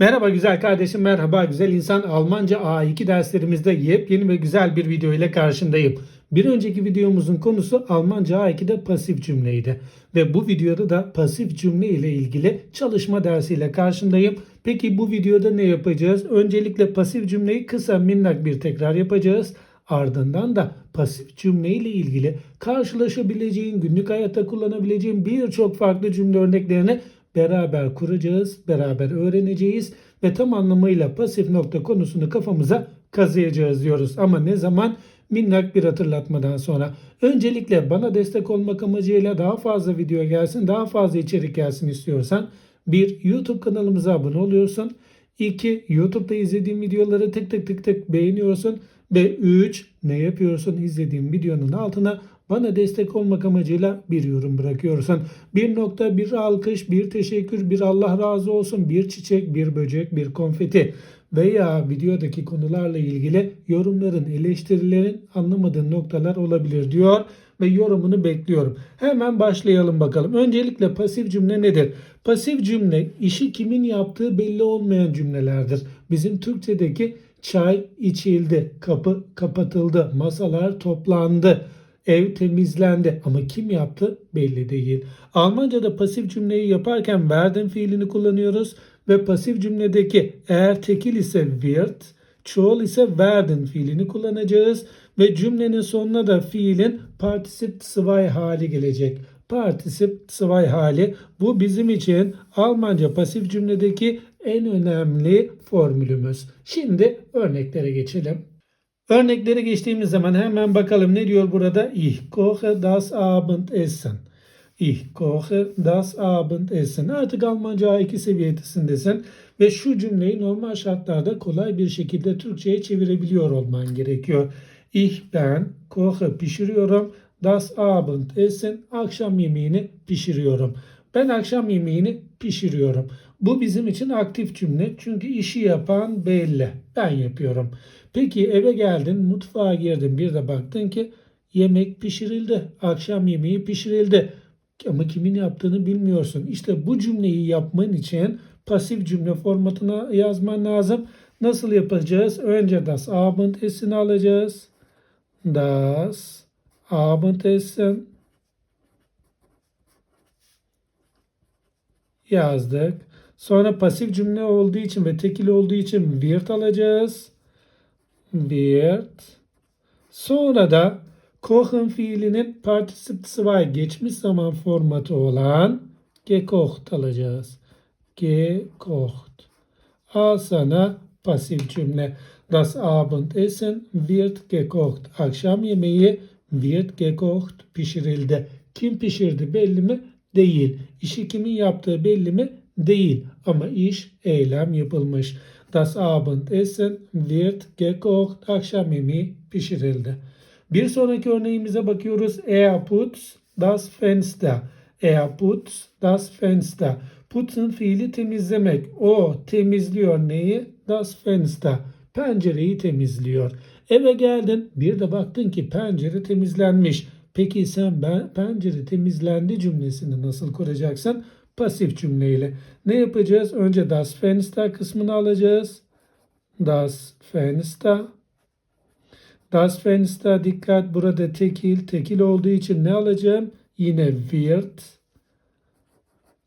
Merhaba güzel kardeşim, merhaba güzel insan. Almanca A2 derslerimizde yepyeni ve güzel bir video ile karşındayım. Bir önceki videomuzun konusu Almanca A2'de pasif cümleydi. Ve bu videoda da pasif cümle ile ilgili çalışma dersiyle karşındayım. Peki bu videoda ne yapacağız? Öncelikle pasif cümleyi kısa minnak bir tekrar yapacağız. Ardından da pasif cümle ile ilgili karşılaşabileceğin, günlük hayatta kullanabileceğin birçok farklı cümle örneklerini beraber kuracağız, beraber öğreneceğiz ve tam anlamıyla pasif nokta konusunu kafamıza kazıyacağız diyoruz. Ama ne zaman? Minnak bir hatırlatmadan sonra. Öncelikle bana destek olmak amacıyla daha fazla video gelsin, daha fazla içerik gelsin istiyorsan bir YouTube kanalımıza abone oluyorsun. 2. YouTube'da izlediğin videoları tık tık tık tık beğeniyorsun. Ve 3. Ne yapıyorsun izlediğin videonun altına bana destek olmak amacıyla bir yorum bırakıyorsun. Bir nokta, bir alkış, bir teşekkür, bir Allah razı olsun, bir çiçek, bir böcek, bir konfeti veya videodaki konularla ilgili yorumların, eleştirilerin anlamadığın noktalar olabilir diyor ve yorumunu bekliyorum. Hemen başlayalım bakalım. Öncelikle pasif cümle nedir? Pasif cümle işi kimin yaptığı belli olmayan cümlelerdir. Bizim Türkçedeki çay içildi, kapı kapatıldı, masalar toplandı, ev temizlendi ama kim yaptı belli değil. Almanca'da pasif cümleyi yaparken werden fiilini kullanıyoruz ve pasif cümledeki eğer tekil ise wird, çoğul ise werden fiilini kullanacağız ve cümlenin sonuna da fiilin particip zwei hali gelecek. Particip zwei hali bu bizim için Almanca pasif cümledeki en önemli formülümüz. Şimdi örneklere geçelim. Örneklere geçtiğimiz zaman hemen bakalım ne diyor burada? Ich koche das Abendessen. Ich koche das Abendessen. Artık Almanca A2 seviyesindesin ve şu cümleyi normal şartlarda kolay bir şekilde Türkçe'ye çevirebiliyor olman gerekiyor. Ich ben koche pişiriyorum. Das Abendessen akşam yemeğini pişiriyorum. Ben akşam yemeğini pişiriyorum. Bu bizim için aktif cümle çünkü işi yapan belli. Ben yapıyorum. Peki eve geldin, mutfağa girdin bir de baktın ki yemek pişirildi. Akşam yemeği pişirildi. Ama kimin yaptığını bilmiyorsun. İşte bu cümleyi yapman için pasif cümle formatına yazman lazım. Nasıl yapacağız? Önce das Abendessen'i alacağız. Das Abendessen yazdık. Sonra pasif cümle olduğu için ve tekil olduğu için wird alacağız. Wird. Sonra da kochen fiilinin particip zwei geçmiş zaman formatı olan gekocht alacağız. Gekocht. Al sana pasif cümle. Das Abendessen wird gekocht. Akşam yemeği wird gekocht pişirildi. Kim pişirdi belli mi? Değil. İşi kimin yaptığı belli mi? Değil. Ama iş, eylem yapılmış. Das Abendessen wird gekocht. Akşam yemeği pişirildi. Bir sonraki örneğimize bakıyoruz. Er putzt das Fenster. Er putzt das Fenster. Putzen fiili temizlemek. O temizliyor neyi? Das Fenster. Pencereyi temizliyor. Eve geldin bir de baktın ki pencere temizlenmiş. Peki sen ben, pencere temizlendi cümlesini nasıl kuracaksın? Pasif cümleyle. Ne yapacağız? Önce das Fenster kısmını alacağız. Das Fenster. Das Fenster dikkat burada tekil. Tekil olduğu için ne alacağım? Yine wird.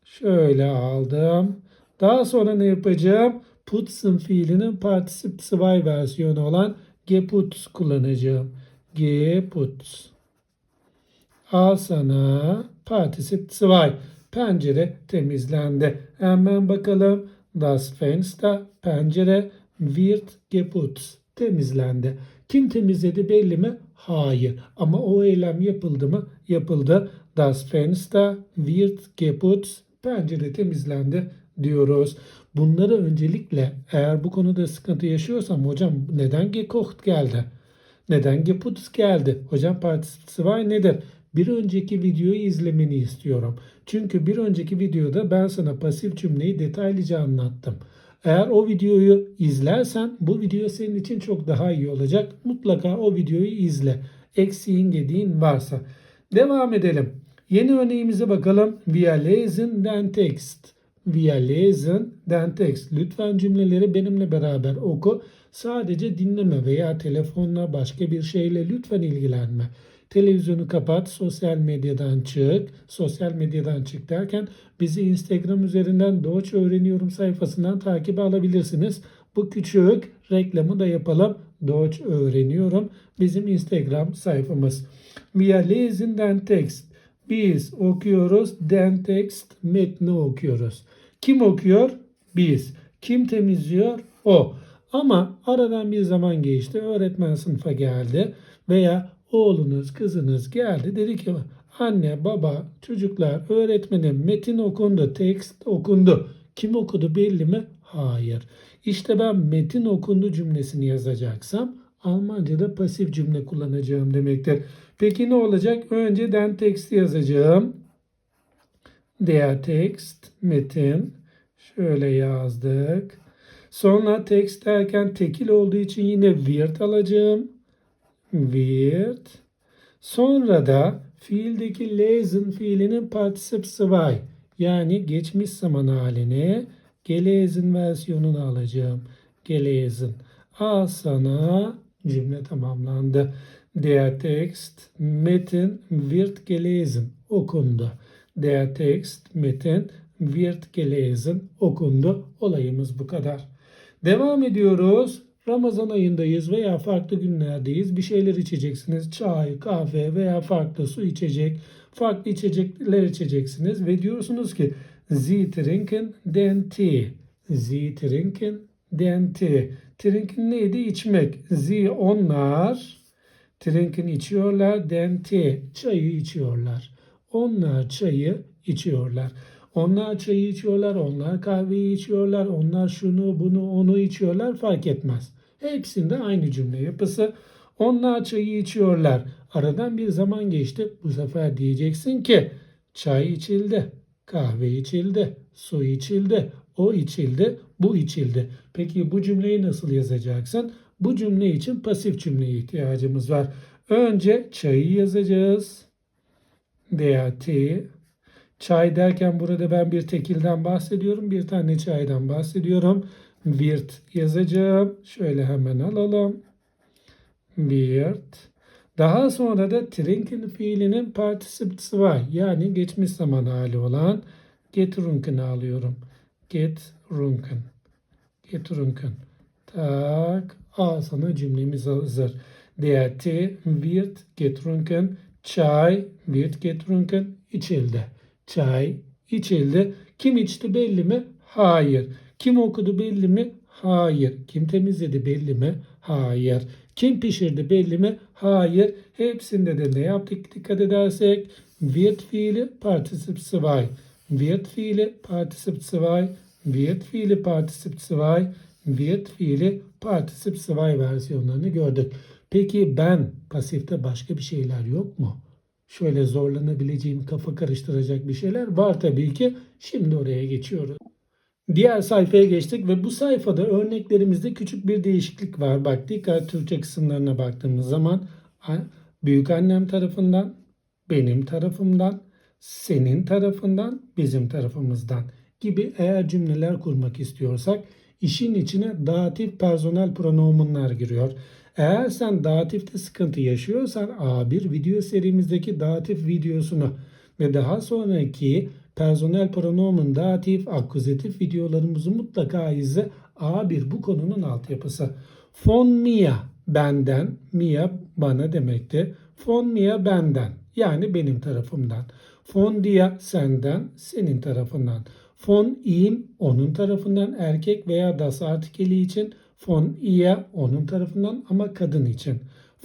Şöyle aldım. Daha sonra ne yapacağım? Putzen fiilinin particip zwei versiyonu olan geputz kullanacağım. Geputz. Al sana particip zwei. Pencere temizlendi. Hemen bakalım. Das Fenster pencere wird geputzt. Temizlendi. Kim temizledi belli mi? Hayır. Ama o eylem yapıldı mı? Yapıldı. Das Fenster wird geputzt. Pencere temizlendi diyoruz. Bunları öncelikle eğer bu konuda sıkıntı yaşıyorsam hocam neden gekocht geldi? Neden geputzt geldi? Hocam particip zwei nedir? Bir önceki videoyu izlemeni istiyorum. Çünkü bir önceki videoda ben sana pasif cümleyi detaylıca anlattım. Eğer o videoyu izlersen bu video senin için çok daha iyi olacak. Mutlaka o videoyu izle. Eksiğin gediğin varsa. Devam edelim. Yeni örneğimize bakalım. Wir lesen den Text. wir lesen den Text. Lütfen cümleleri benimle beraber oku. Sadece dinleme veya telefonla başka bir şeyle lütfen ilgilenme. Televizyonu kapat, sosyal medyadan çık. Sosyal medyadan çık derken bizi Instagram üzerinden Doğuş Öğreniyorum sayfasından takip alabilirsiniz. Bu küçük reklamı da yapalım. Doğuş Öğreniyorum bizim Instagram sayfamız. Wir lesen den Text. Biz okuyoruz. Den Text metni okuyoruz. Kim okuyor? Biz. Kim temizliyor? O. Ama aradan bir zaman geçti. Öğretmen sınıfa geldi veya oğlunuz, kızınız geldi. Dedi ki anne, baba, çocuklar, öğretmenim metin okundu, tekst okundu. Kim okudu belli mi? Hayır. İşte ben metin okundu cümlesini yazacaksam Almanca'da pasif cümle kullanacağım demektir. Peki ne olacak? Önce den teksti yazacağım. Der Text, metin. Şöyle yazdık. Sonra text derken tekil olduğu için yine wird alacağım. Wird. Sonra da fiildeki lesen fiilinin particip 2 yani geçmiş zaman halini gelesen versiyonunu alacağım. Gelesen. Al sana cümle tamamlandı. Der Text metin wird gelesen okundu. Der Text metin wird gelesen okundu. Olayımız bu kadar. Devam ediyoruz. Ramazan ayındayız veya farklı günlerdeyiz. Bir şeyler içeceksiniz. Çay, kahve veya farklı su içecek, farklı içecekler içeceksiniz ve diyorsunuz ki Sie trinken den Tee. Sie trinken den Tee. Trinken neydi? İçmek. Sie onlar trinken içiyorlar. Den Tee. Çayı içiyorlar. Onlar çayı içiyorlar. Onlar çayı içiyorlar, onlar kahveyi içiyorlar, onlar şunu, bunu, onu içiyorlar fark etmez. Hepsinde aynı cümle yapısı. Onlar çayı içiyorlar. Aradan bir zaman geçti. Bu sefer diyeceksin ki çay içildi, kahve içildi, su içildi, o içildi, bu içildi. Peki bu cümleyi nasıl yazacaksın? Bu cümle için pasif cümleye ihtiyacımız var. Önce çayı yazacağız. Der Tee. Çay derken burada ben bir tekilden bahsediyorum. Bir tane çaydan bahsediyorum. Wird yazacağım. Şöyle hemen alalım. Wird. Daha sonra da trinken fiilinin particip 2 yani geçmiş zaman hali olan getrunken'ı alıyorum. Getrunken. Getrunken. Tak. Al sana cümlemiz hazır. Der wird getrunken. Çay wird getrunken. içildi. Çay içildi. Kim içti belli mi? Hayır. Kim okudu belli mi? Hayır. Kim temizledi belli mi? Hayır. Kim pişirdi belli mi? Hayır. Hepsinde de ne yaptık dikkat edersek? Wird fiili particip 2. Wird fiili particip 2. Wird fiili particip 2. Wird fiili particip 2 versiyonlarını gördük. Peki ben pasifte başka bir şeyler yok mu? Şöyle zorlanabileceğim, kafa karıştıracak bir şeyler var tabii ki. Şimdi oraya geçiyoruz. Diğer sayfaya geçtik ve bu sayfada örneklerimizde küçük bir değişiklik var. Bak dikkat Türkçe kısımlarına baktığımız zaman büyük annem tarafından, benim tarafımdan, senin tarafından, bizim tarafımızdan gibi eğer cümleler kurmak istiyorsak işin içine datif personel pronomunlar giriyor. Eğer sen datifte sıkıntı yaşıyorsan A1 video serimizdeki datif videosunu ve daha sonraki personel pronomen datif akuzatif videolarımızı mutlaka izle. A1 bu konunun altyapısı. Von Mia benden, Mia bana demekti. Von Mia benden yani benim tarafımdan. Von dia senden, senin tarafından. Von ihm onun tarafından erkek veya das artikeli için Von ihr onun tarafından ama kadın için.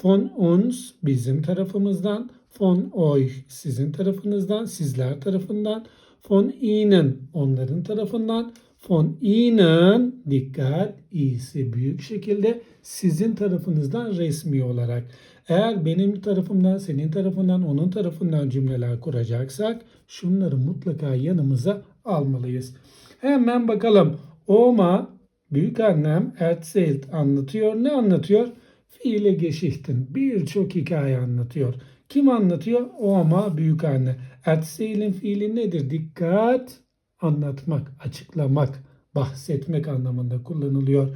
Von uns bizim tarafımızdan. Von euch sizin tarafınızdan, sizler tarafından. Von ihnen onların tarafından. Von ihnen dikkat iyisi büyük şekilde sizin tarafınızdan resmi olarak. Eğer benim tarafımdan, senin tarafından, onun tarafından cümleler kuracaksak şunları mutlaka yanımıza almalıyız. Hemen bakalım. Oma Büyük annem erzählt anlatıyor. Ne anlatıyor? Fiile Geschichten. Birçok hikaye anlatıyor. Kim anlatıyor? O ama büyük anne. Erzählen fiili nedir? Dikkat. anlatmak, açıklamak, bahsetmek anlamında kullanılıyor.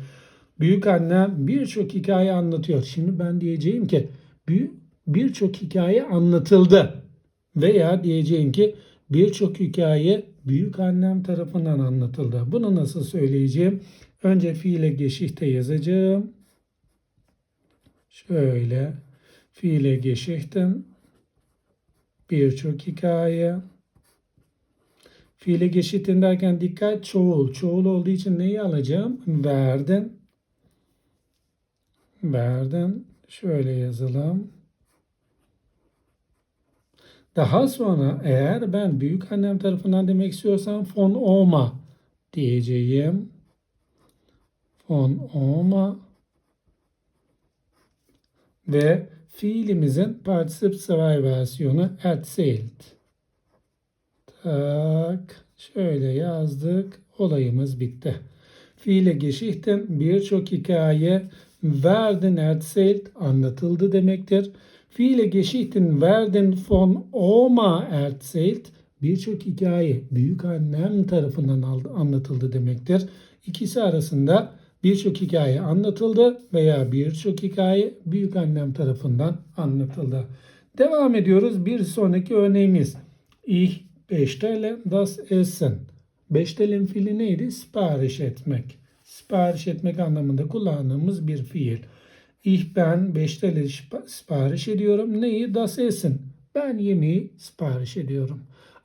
Büyük annem birçok hikaye anlatıyor. Şimdi ben diyeceğim ki bir- birçok hikaye anlatıldı. Veya diyeceğim ki birçok hikaye büyük annem tarafından anlatıldı. Bunu nasıl söyleyeceğim? Önce fiile geçişte yazacağım. Şöyle fiile geçişten birçok hikaye. Fiile geçitin derken dikkat çoğul. Çoğul olduğu için neyi alacağım? Verdim. Verdim. Şöyle yazalım. Daha sonra eğer ben büyük annem tarafından demek istiyorsam von Oma diyeceğim. Von Oma ve fiilimizin particip zwei versiyonu erzählt. Tak şöyle yazdık. Olayımız bitti. Fiile Geschichten birçok hikaye werden erzählt anlatıldı demektir. Fiile Geschichten werden von Oma erzählt birçok hikaye büyük annem tarafından anlatıldı demektir. İkisi arasında birçok hikaye anlatıldı veya birçok hikaye büyük annem tarafından anlatıldı. Devam ediyoruz. Bir sonraki örneğimiz. Ich bestelle das Essen. Bestellen fiili neydi? Sipariş etmek. Sipariş etmek anlamında kullandığımız bir fiil. Ich ben bestelle sip- sipariş ediyorum. Neyi? Das Essen. Ben yemeği sipariş ediyorum.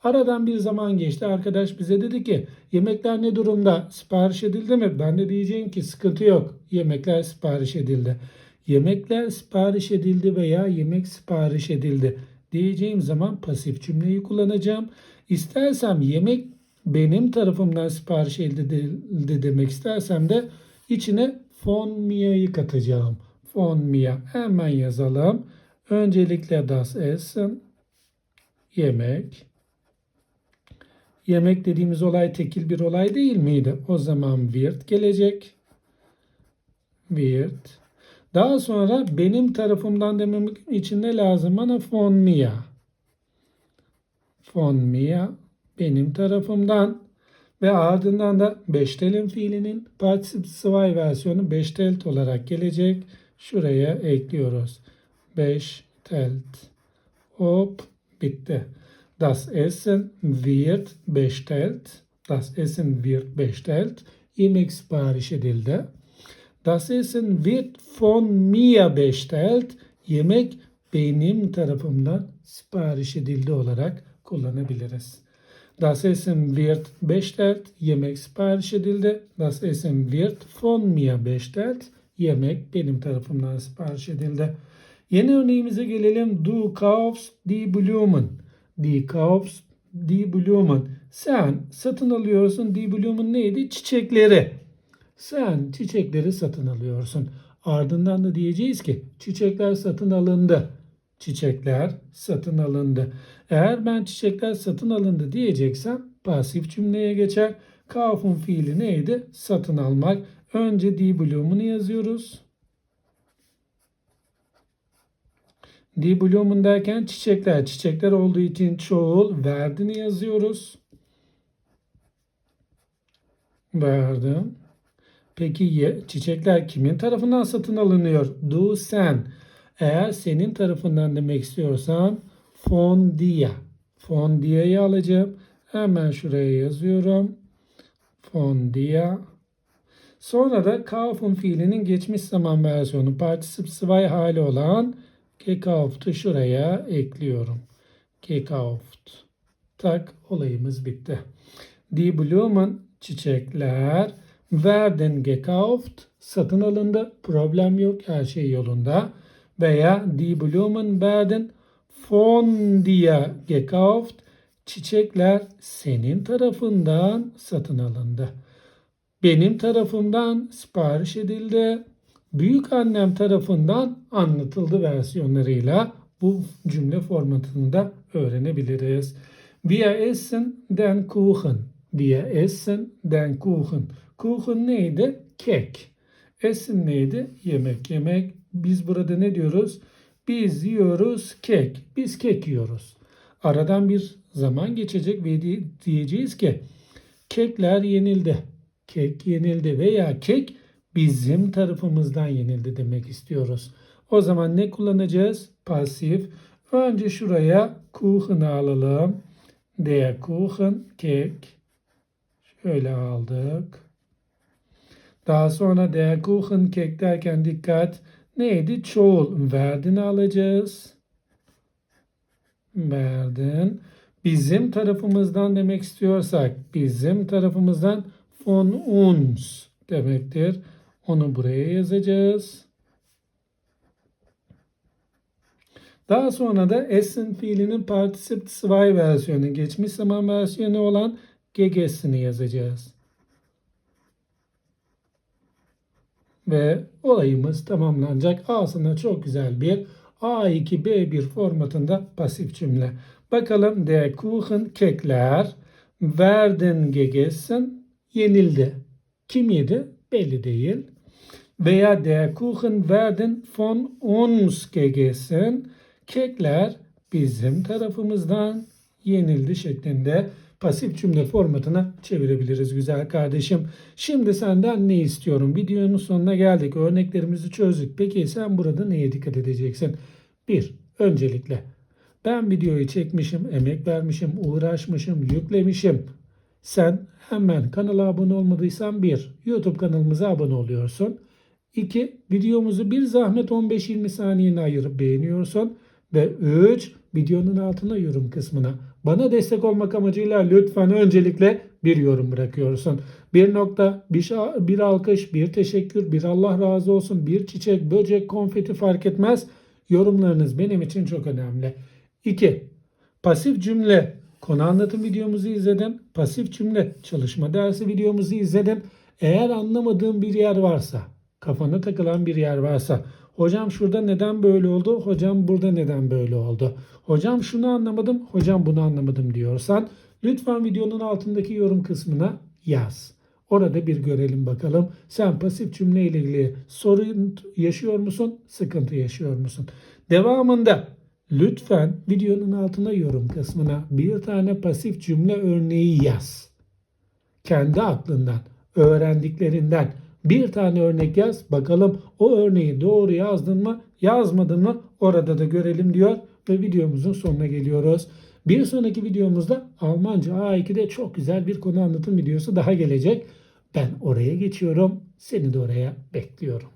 Aradan bir zaman geçti. Arkadaş bize dedi ki yemekler ne durumda? Sipariş edildi mi? Ben de diyeceğim ki sıkıntı yok. Yemekler sipariş edildi. Yemekler sipariş edildi veya yemek sipariş edildi diyeceğim zaman pasif cümleyi kullanacağım. İstersem yemek benim tarafımdan sipariş edildi demek istersem de içine von mir'yı katacağım. Von mir hemen yazalım. Öncelikle das Essen yemek. Yemek dediğimiz olay tekil bir olay değil miydi? O zaman wird gelecek. Wird. Daha sonra benim tarafımdan dememek için ne lazım bana? Von mir. Von mir benim tarafımdan ve ardından da bestellin fiilinin particip versiyonu bestellt olarak gelecek. Şuraya ekliyoruz. Bestellt. Hop bitti. Das Essen wird bestellt. Das Essen wird bestellt. Yemek sipariş edildi. Das Essen wird von mir bestellt. Yemek benim tarafımdan sipariş edildi olarak kullanabiliriz. Das Essen wird bestellt. Yemek sipariş edildi. Das Essen wird von mir bestellt. Yemek benim tarafımdan sipariş edildi. Yeni örneğimize gelelim. Du kaufst die Blumen. Die kaufst die Blumen. Sen satın alıyorsun. Die Blumen neydi? Çiçekleri. Sen çiçekleri satın alıyorsun. Ardından da diyeceğiz ki çiçekler satın alındı. Çiçekler satın alındı. Eğer ben çiçekler satın alındı diyeceksem pasif cümleye geçer. Kaufen fiili neydi? Satın almak. Önce die Blumen'ı yazıyoruz. Die Blumen derken çiçekler. Çiçekler olduğu için çoğul verdini yazıyoruz. Verdim. Peki çiçekler kimin tarafından satın alınıyor? Du sen. Eğer senin tarafından demek dir. Von dir'yi alacağım. Hemen şuraya yazıyorum. Von dir. Sonra da kaufen fiilinin geçmiş zaman versiyonu particip zwei hali olan gekauft'u şuraya ekliyorum. Gekauft. Tak olayımız bitti. Die Blumen çiçekler werden gekauft satın alındı. Problem yok. Her şey yolunda. Veya die Blumen werden von dir gekauft. Çiçekler senin tarafından satın alındı. Benim tarafımdan sipariş edildi. Büyük annem tarafından anlatıldı versiyonlarıyla bu cümle formatını da öğrenebiliriz. Wir essen den Kuchen. Wir essen den Kuchen. Kuchen neydi? Kek. Essen neydi? Yemek. Yemek. Biz burada ne diyoruz? Biz yiyoruz kek. Biz kek yiyoruz. Aradan bir zaman geçecek ve di- diyeceğiz ki Kekler yenildi. Kek yenildi veya kek bizim tarafımızdan yenildi demek istiyoruz. O zaman ne kullanacağız? Pasif. Önce şuraya Kuchen'ı alalım. Der Kuchen, kek. Şöyle aldık. Daha sonra der Kuchen, kek derken dikkat. Neydi? Çoğul. Werden alacağız. Werden. Bizim tarafımızdan demek istiyorsak bizim tarafımızdan von uns demektir. Onu buraya yazacağız. Daha sonra da Essen fiilinin Partizip 2 versiyonu, geçmiş zaman versiyonu olan gegesini yazacağız. Ve olayımız tamamlanacak. Aslında çok güzel bir A2B1 formatında pasif cümle. Bakalım der Kuchen kekler werden gegessen yenildi. Kim yedi? Belli değil. Veya der Kuchen werden von uns gegessen. Kekler bizim tarafımızdan yenildi şeklinde pasif cümle formatına çevirebiliriz güzel kardeşim. Şimdi senden ne istiyorum? Videonun sonuna geldik. Örneklerimizi çözdük. Peki sen burada neye dikkat edeceksin? Bir, öncelikle ben videoyu çekmişim, emek vermişim, uğraşmışım, yüklemişim. Sen hemen kanala abone olmadıysan bir, YouTube kanalımıza abone oluyorsun. 2. Videomuzu bir zahmet 15-20 saniyeni ayırıp beğeniyorsun. Ve 3. Videonun altına yorum kısmına bana destek olmak amacıyla lütfen öncelikle bir yorum bırakıyorsun. Bir nokta, bir, bir alkış, bir teşekkür, bir Allah razı olsun, bir çiçek, böcek, konfeti fark etmez. Yorumlarınız benim için çok önemli. 2. Pasif cümle konu anlatım videomuzu izledin. Pasif cümle çalışma dersi videomuzu izledin. Eğer anlamadığın bir yer varsa, kafana takılan bir yer varsa, hocam şurada neden böyle oldu, hocam burada neden böyle oldu, hocam şunu anlamadım, hocam bunu anlamadım diyorsan lütfen videonun altındaki yorum kısmına yaz. Orada bir görelim bakalım. Sen pasif cümle ile ilgili sorun yaşıyor musun? Sıkıntı yaşıyor musun? Devamında lütfen videonun altına yorum kısmına bir tane pasif cümle örneği yaz. Kendi aklından, öğrendiklerinden bir tane örnek yaz. Bakalım o örneği doğru yazdın mı, yazmadın mı? Orada da görelim diyor ve videomuzun sonuna geliyoruz. Bir sonraki videomuzda Almanca A2'de çok güzel bir konu anlatım videosu daha gelecek. Ben oraya geçiyorum. Seni de oraya bekliyorum.